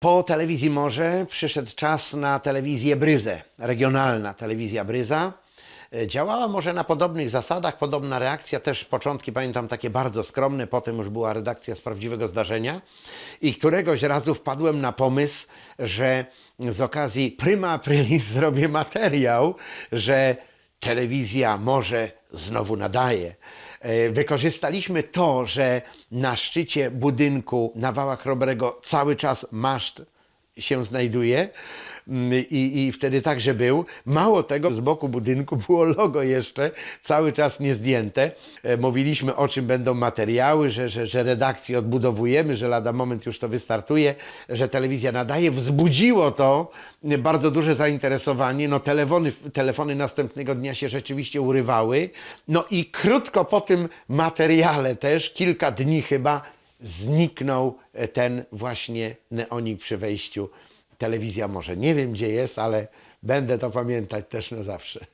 Po telewizji Morze przyszedł czas na telewizję Bryzę, regionalna telewizja Bryza. E, Działała może na podobnych zasadach, podobna reakcja, też początki pamiętam takie bardzo skromne, potem już była redakcja z prawdziwego zdarzenia i któregoś razu wpadłem na pomysł, że z okazji Prima Aprilis zrobię materiał, że telewizja może znowu nadaje. E, Wykorzystaliśmy to, że na szczycie budynku na Wałach Chrobrego cały czas maszt się znajduje Mm, i, i wtedy także był. Mało tego, z boku budynku było logo jeszcze cały czas nie zdjęte. E, Mówiliśmy o czym będą materiały, że, że, że redakcję odbudowujemy, że lada moment już to wystartuje, że telewizja nadaje. Wzbudziło to bardzo duże zainteresowanie. No, telefony, telefony następnego dnia się rzeczywiście urywały. No i krótko po tym materiale też, kilka dni chyba, zniknął e, ten właśnie neonik przy wejściu telewizja może nie wiem gdzie jest, ale będę to pamiętać też na zawsze.